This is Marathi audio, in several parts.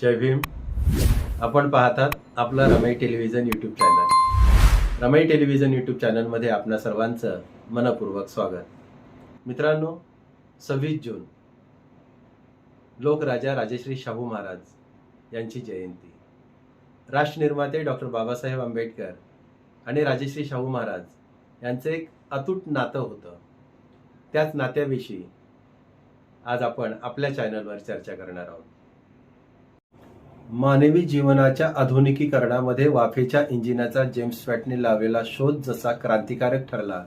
जय भीम. आपण पाहतात आपलं Ramai television YouTube channel Ramai television YouTube चॅनलमध्ये आपणा सर्वांचं मनपूर्वक स्वागत. मित्रांनो सव्वीस जून. लोकराजा राजश्री शाहू महाराज यांची जयंती. राष्ट्रनिर्माते डॉक्टर बाबासाहेब आंबेडकर आणि राजश्री शाहू महाराज यांचं एक अतूट नातं होतं. त्याच नात्याविषयी आज आपण आपल्या चॅनलवर चर्चा करणार आहोत. मानवी जीवनाच्या आधुनिकीकरणामध्ये वाफेच्या इंजिनाचा जेम्स वॅटने लावलेला शोध जसा क्रांतिकारक ठरला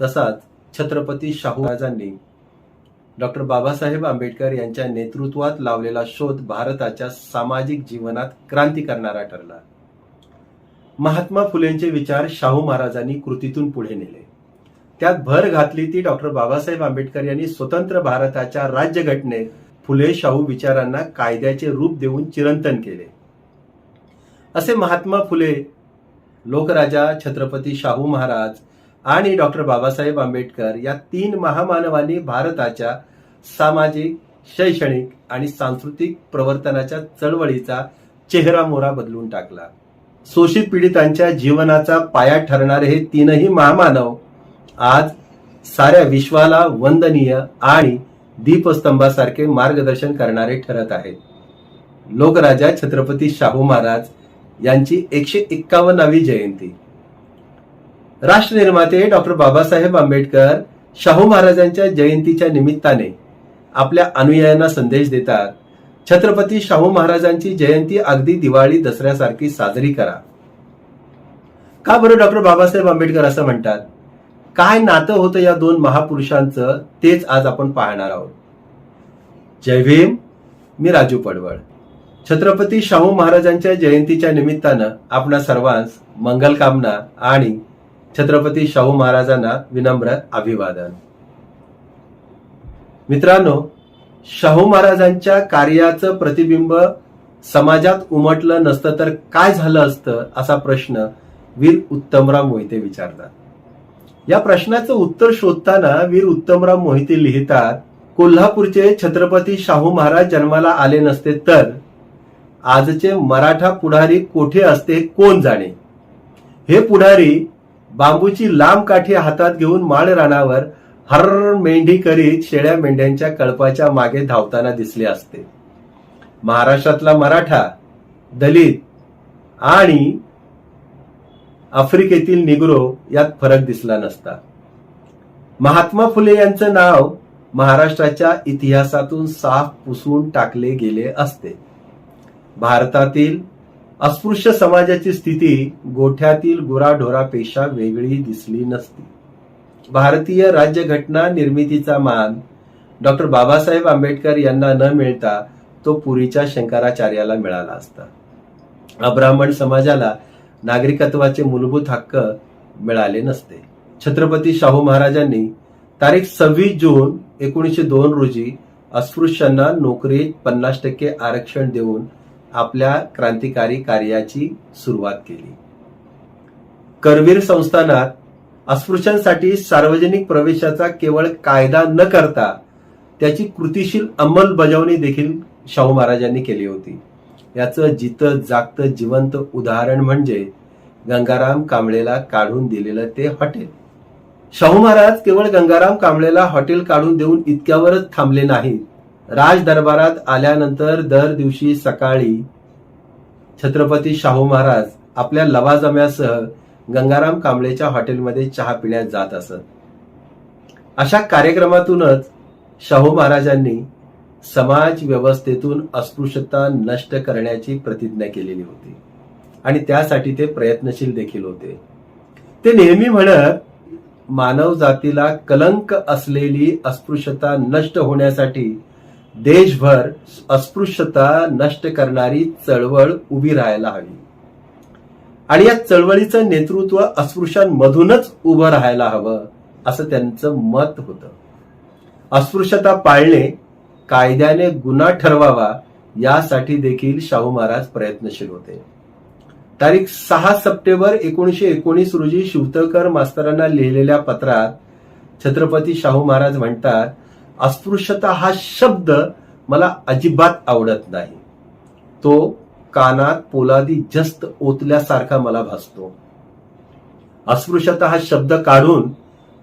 तसाच छत्रपती शाहू महाराजांनी डॉक्टर बाबासाहेब आंबेडकर यांच्या नेतृत्वात लावलेला शोध भारताच्या सामाजिक जीवनात क्रांती करणारा ठरला. महात्मा फुलेंचे विचार शाहू महाराजांनी कृतीतून पुढे नेले. त्यात भर घातली ती डॉक्टर बाबासाहेब आंबेडकर यांनी स्वतंत्र भारताच्या राज्यघटनेत फुले शाहू विचारांना कायद्याचे रूप देऊन चिरंतन केले. असे महात्मा फुले लोकराजा छत्रपती शाहू महाराज आणि डॉक्टर बाबासाहेब आंबेडकर या तीन महामानवांनी भारताच्या सामाजिक शैक्षणिक आणि सांस्कृतिक प्रवर्तनाच्या चळवळीचा चेहरा मोहरा बदलून टाकला. शोषित पीडितांच्या जीवनाचा पाया ठरणारे हे तीनही महामानव आज साऱ्या विश्वाला वंदनीय आणि दीपस्तंभासारखे मार्गदर्शन करणारे ठरत आहेत. लोकराजा छत्रपती शाहू महाराज यांची एकशे एक्कावन्नावी जयंती. राष्ट्रनिर्माते डॉक्टर बाबासाहेब आंबेडकर शाहू महाराजांच्या जयंतीच्या निमित्ताने आपल्या अनुयायांना संदेश देतात छत्रपती शाहू महाराजांची जयंती अगदी दिवाळी दसऱ्यासारखी साजरी करा. का बरं डॉक्टर बाबासाहेब आंबेडकर असं म्हणतात? काय नातं होतं या दोन महापुरुषांचं तेच आज आपण पाहणार आहोत. जय भीम मी राजू पडवळ. छत्रपती शाहू महाराजांच्या जयंतीच्या निमित्तानं आपणा सर्वांस मंगलकामना आणि छत्रपती शाहू महाराजांना विनम्र अभिवादन. मित्रांनो शाहू महाराजांच्या कार्याचं प्रतिबिंब समाजात उमटलं नसतं तर काय झालं असतं असा प्रश्न वीर उत्तमराव मोहिते विचारतात. या प्रश्नाचं उत्तर शोधताना वीर उत्तमराव मोहिते लिहितात कोल्हापूरचे छत्रपती शाहू महाराज जन्माला आले नसते तर आजचे मराठा पुढारी कोठे असते कोण जाणे? हे पुढारी बांबूची लांब काठी हातात घेऊन माळ रानावर हर मेंढी करीत शेळ्या मेंढ्यांच्या कळपाच्या मागे धावताना दिसले असते. महाराष्ट्रातला मराठा दलित आणि आफ्रिकेतील निग्रो यात फरक दिसला नसता. महात्मा फुले यांचं नाव महाराष्ट्राच्या इतिहासातून साफ पुसून टाकले गेले असते. भारतातील अस्पृश्य समाजाची स्थिती गोठ्यातील गुराढोरापेक्षा वेगळी दिसली नसती. भारतीय राज्यघटना निर्मितीचा मान डॉक्टर बाबासाहेब आंबेडकर यांना न मिळता तो पुरीच्या शंकराचार्याला मिळाला असता. अब्राह्मण समाजाला नागरिकत्वाचे मूलभूत हक्क मिळाले नसते. छत्रपती शाहू महाराजांनी तारीख सव्वीस जून एकोणीसशे दोन रोजी अस्पृश्यांना नोकरीत पन्नास टक्के आरक्षण देऊन आपल्या क्रांतिकारी कार्याची सुरुवात केली. करवीर संस्थानात अस्पृश्यांसाठी सार्वजनिक प्रवेशाचा केवळ कायदा न करता त्याची कृतीशील अंमलबजावणी देखील शाहू महाराजांनी केली होती. याचं जितं जागतं जिवंत उदाहरण म्हणजे गंगाराम कांबळेला काढून दिलेलं ते हॉटेल. शाहू महाराज केवळ गंगाराम कांबळेला हॉटेल काढून देऊन इतक्यावरच थांबले नाहीत. राज दरबारात आल्यानंतर दर दिवशी सकाळी छत्रपती शाहू महाराज आपल्या लवाजम्यासह गंगाराम कांबळेच्या हॉटेलमध्ये चहा पिण्यात जात असत. अशा कार्यक्रमातूनच शाहू महाराजांनी समाज व्यवस्थेतून अस्पृश्यता नष्ट करण्याची प्रतिज्ञा केलेली होती. आणि त्यासाठी ते प्रयत्नशील देखील होते. ते नेहमी म्हणत मानव जातीला कलंक असलेली अस्पृश्यता नष्ट होण्यासाठी देशभर अस्पृश्यता नष्ट करणारी चळवळ उभी राहायला हवी. आणि या चळवळीचं नेतृत्व अस्पृश्यांमधूनच उभं राहायला हवं असं त्यांचं मत होतं. अस्पृश्यता पाळणे कायद्याने गुन्हा ठरवावा यासाठी देखील शाहू महाराज प्रयत्नशील होते. तारीख सहा सप्टेंबर एकोणीशे एकोणीस रोजी शिवतकर मास्तरांना लिहिलेल्या पत्रात छत्रपती शाहू महाराज म्हणतात अस्पृश्यता हा शब्द मला अजिबात आवडत नाही. तो कानात पोलादी जस्त ओतल्यासारखा मला भासतो. अस्पृश्यता हा शब्द काढून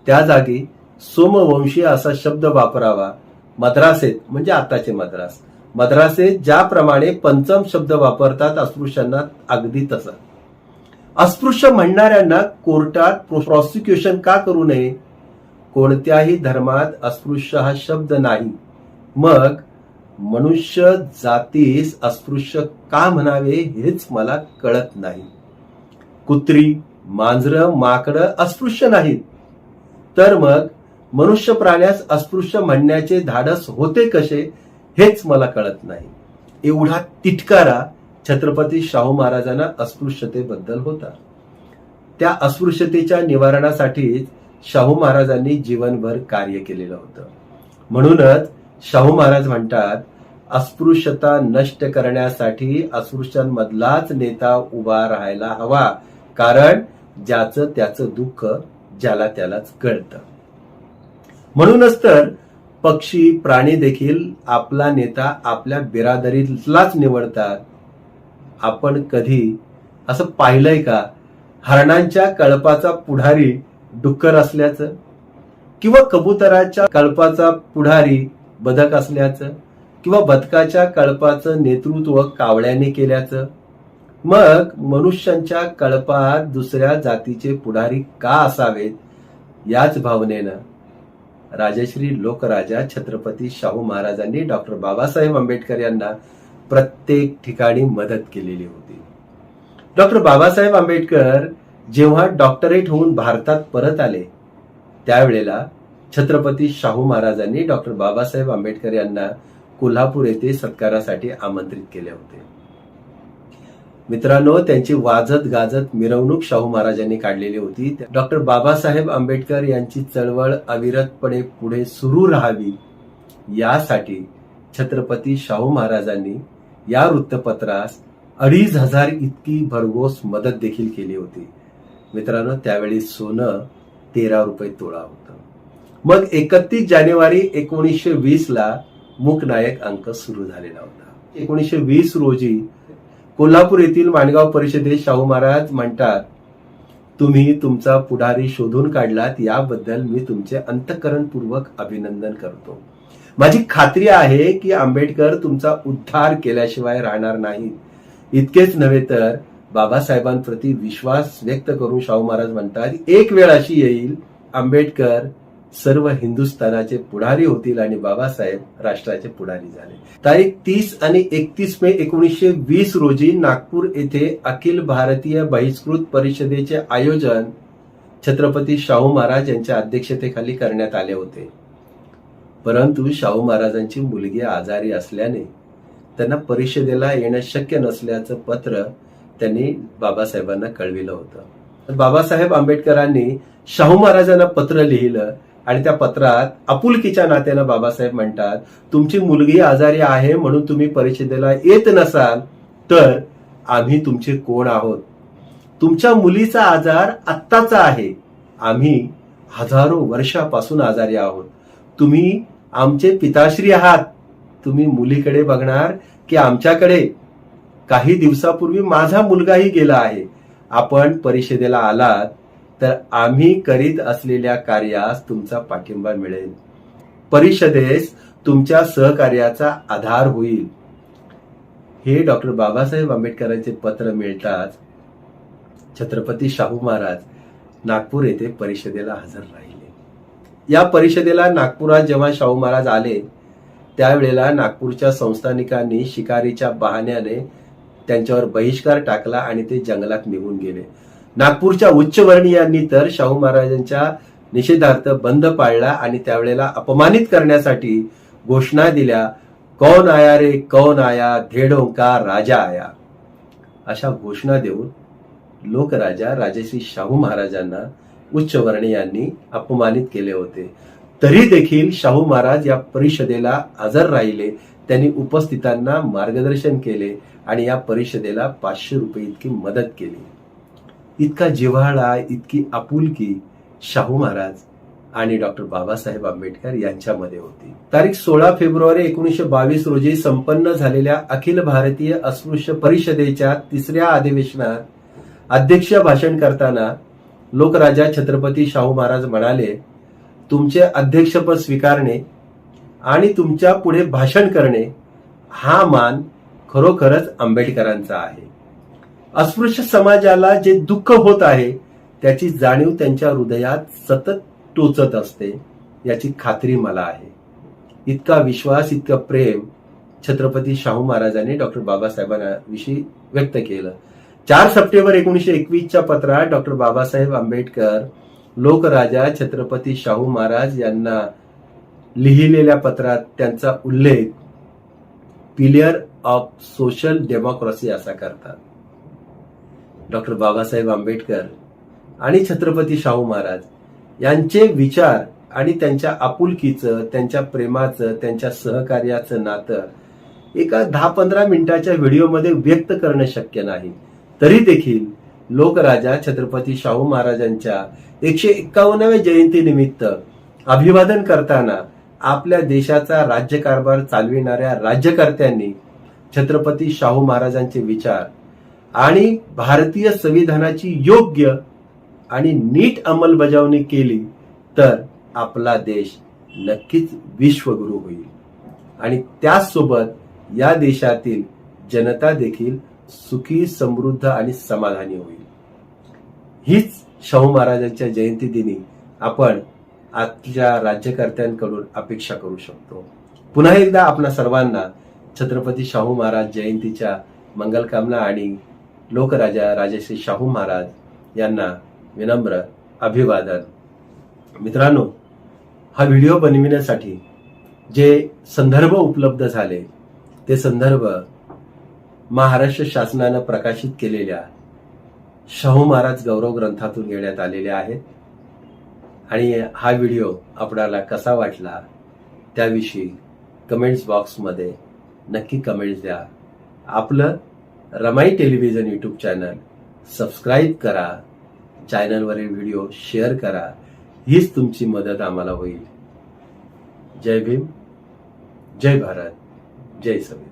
त्या जागी सोमवंशीय असा शब्द वापरावा मद्रासेत म्हणजे आताचे मद्रास. मद्रासेत ज्याप्रमाणे पंचम शब्द वापरतात अस्पृश्यांना अगदी तसा. अस्पृश्य म्हणणाऱ्यांना कोर्टात प्रॉसिक्युशन का करू नये? कोणत्याही धर्मात अस्पृश्य हा शब्द नाही. मग मनुष्य जातीस अस्पृश्य का म्हणावे हेच मला कळत नाही. कुत्री मांजरं माकडं अस्पृश्य नाहीत. तर मग मनुष्य प्राण्यास अस्पृश्य म्हणण्याचे धाडस होते कसे हेच मला कळत नाही. एवढा तिटकारा छत्रपती शाहू महाराजांना अस्पृश्यतेबद्दल होता. त्या अस्पृश्यतेच्या निवारणासाठीच शाहू महाराजांनी जीवनभर कार्य केलेलं होतं. म्हणूनच शाहू महाराज म्हणतात अस्पृश्यता नष्ट करण्यासाठी अस्पृश्यांमधलाच नेता उभा राहायला हवा कारण ज्याचं त्याचं दुःख ज्याला त्यालाच कळतं. म्हणूनच तर पक्षी प्राणी देखील आपला नेता आपल्या बिरादरीलाच निवडतात. आपण कधी असं पाहिलंय का? हरणांच्या कळपाचा पुढारी डुक्कर असल्याचं? किंवा कबुतराच्या कळपाचा पुढारी बदक असल्याचं? किंवा बदकाच्या कळपाचं नेतृत्व कावळ्याने केल्याचं? मग मनुष्यांच्या कळपात दुसऱ्या जातीचे पुढारी का असावेत? याच भावनेनं राजश्री लोकराजा छत्रपती शाहू महाराजांनी डॉक्टर बाबासाहेब आंबेडकर यांना प्रत्येक ठिकाणी मदत केलेली होती. डॉक्टर बाबासाहेब आंबेडकर जेव्हा डॉक्टरेट होऊन भारतात परत आले त्यावेळेला छत्रपती शाहू महाराजांनी डॉक्टर बाबासाहेब आंबेडकर यांना कोल्हापूर येथे सत्कारासाठी आमंत्रित केले होते. मित्रांनो त्यांची वाजत गाजत मिरवणूक शाहू महाराजांनी काढलेली होती. डॉक्टर बाबासाहेब आंबेडकर यांची चळवळ अविरतपणे पुढे सुरू राहावी यासाठी छत्रपती शाहू महाराजांनी या वृत्तपत्रास अडीच हजार इतकी भरघोस मदत देखील केली होती. मित्रांनो त्यावेळी सोनं तेरा रुपये तोळा होतं. मग एकतीस जानेवारी एकोणीसशे वीस ला मूकनायक अंक सुरू झालेला होता. एकोणीसशे वीस रोजी कोल्हापूर येथील माणगाव परिषदेत शाहू महाराज म्हणतात तुम्ही तुमचा पुढारी शोधून काढलात याबद्दल मी तुमचे अंतकरणपूर्वक अभिनंदन करतो. माझी खात्री आहे की आंबेडकर तुमचा उद्धार केल्याशिवाय राहणार नाही. इतकेच नव्हे तर बाबासाहेबांप्रती विश्वास व्यक्त करून शाहू महाराज म्हणतात एक वेळ अशी येईल आंबेडकर सर्व हिंदुस्थानाचे पुढारी होतील आणि बाबासाहेब राष्ट्राचे पुढारी झाले. तारीख तीस आणि एकतीस मे एकोणीसशे वीस रोजी नागपूर येथे अखिल भारतीय बहिष्कृत परिषदेचे आयोजन छत्रपती शाहू महाराज यांच्या अध्यक्षतेखाली करण्यात आले होते. परंतु शाहू महाराजांची मुलगी आजारी असल्याने त्यांना परिषदेला येणं शक्य नसल्याचं पत्र त्यांनी बाबासाहेबांना कळविलं होतं. बाबासाहेब आंबेडकरांनी शाहू महाराजांना पत्र लिहिलं आणि त्या पत्रात आपुलकीच्या नात्यानं बाबासाहेब म्हणतात तुमची मुलगी आजारी आहे म्हणून तुम्ही परिषदेला येत नसाल तर आम्ही तुमचे कोण आहोत? तुमच्या मुलीचा आजार आत्ताचा आहे. आम्ही हजारो वर्षापासून आजारी आहोत. तुम्ही आमचे पिताश्री आहात. तुम्ही मुलीकडे बघणार की आमच्याकडे काही दिवसापूर्वी माझा मुलगाही गेला आहे. आपण परिषदेला आलात तर आम्ही करीत असलेल्या कार्यास तुमचा पाठिंबा मिळेल. परिषदेस तुमच्या सहकार्याचा आधार होईल. हे डॉक्टर बाबासाहेब आंबेडकरांचे पत्र मिळताच छत्रपती शाहू महाराज नागपूर येथे परिषदेला हजर राहिले. या परिषदेला नागपुरात जेव्हा शाहू महाराज आले त्यावेळेला नागपूरच्या संस्थानिकांनी शिकारीच्या बहाण्याने त्यांच्यावर बहिष्कार टाकला आणि ते जंगलात निघून गेले. नागपूरच्या उच्चवर्णीयांनी तर शाहू महाराजांच्या निषेधार्थ बंद पाळला आणि त्यावेळेला अपमानित करण्यासाठी घोषणा दिल्या कौन आया रे कौन आया धेडो का राजा आया? अशा घोषणा देऊन लोकराजा राजश्री शाहू महाराजांना उच्चवर्णीयांनी अपमानित केले होते. तरी देखील शाहू महाराज या परिषदेला हजर राहिले. त्यांनी उपस्थितांना मार्गदर्शन केले आणि या परिषदेला पाचशे रुपये इतकी मदत केली. इतका जिव्हाळा इतकी आपुलकी शाहू महाराज आणि डॉक्टर बाबासाहेब आंबेडकर यांच्यामध्ये होती. तारीख सोळा फेब्रुवारी एकोणीसशे बावीस रोजी संपन्न झालेल्या अखिल भारतीय अस्पृश्य परिषदेच्या तिसऱ्या अधिवेशनात अध्यक्ष भाषण करताना लोकराजा छत्रपती शाहू महाराज म्हणाले तुमचे अध्यक्षपद स्वीकारणे आणि तुमच्यापुढे भाषण करणे हा मान खरोखरच आंबेडकरांचा आहे. अस्पृश्य समाजाला जे दुःख होत आहे त्याची जाणीव त्यांच्या हृदयात सतत टोचत असते याची खात्री मला आहे. इतका विश्वास इतकं प्रेम छत्रपती शाहू महाराजांनी डॉक्टर बाबासाहेबांविषयी व्यक्त केलं. चार सप्टेंबर एकोणीसशे एकवीसच्या पत्रात डॉक्टर बाबासाहेब आंबेडकर लोकराजा छत्रपती शाहू महाराज यांना लिहिलेल्या पत्रात त्यांचा उल्लेख पिलियर ऑफ सोशल डेमोक्रेसी असा करतात. डॉक्टर बाबासाहेब आंबेडकर आणि छत्रपती शाहू महाराज यांचे विचार आणि त्यांच्या आपुलकीचं त्यांच्या प्रेमाचं त्यांच्या सहकार्याचं नातं एका दहा पंधरा मिनिटाच्या व्हिडिओमध्ये व्यक्त करणं शक्य नाही. तरी देखील लोकराजा छत्रपती शाहू महाराजांच्या एकशे एक्कावन्नाव्या जयंतीनिमित्त अभिवादन करताना आपल्या देशाचा राज्यकारभार चालविणाऱ्या राज्यकर्त्यांनी छत्रपती शाहू महाराजांचे विचार आणि भारतीय संविधानाची योग्य आणि नीट अंमलबजावणी केली तर आपला देश नक्कीच विश्वगुरु होईल. आणि त्याचसोबत या देशातील जनता देखील सुखी समृद्ध आणि समाधानी होईल. हीच शाहू महाराजांच्या जयंती दिनी आपण आजच्या राज्यकर्त्यांकडून अपेक्षा करू शकतो. पुन्हा एकदा आपणा सर्वांना छत्रपती शाहू महाराज जयंतीच्या मंगलकामना आणि लोकराजा राजश्री शाहू महाराज यांना विनम्र अभिवादन. मित्रांनो हा व्हिडिओ बनविण्यासाठी जे संदर्भ उपलब्ध झाले ते संदर्भ महाराष्ट्र शासनानं प्रकाशित केलेल्या शाहू महाराज गौरव ग्रंथातून घेण्यात आलेले आहेत. आणि हा व्हिडिओ आपणाला कसा वाटला त्याविषयी कमेंट्स बॉक्समध्ये नक्की कमेंट्स द्या. आपलं Ramai television YouTube channel subscribe करा. चॅनलवरील व्हिडिओ शेअर करा. हीच तुमची मदत आम्हाला होईल. जय भीम. जय भारत. जय सभी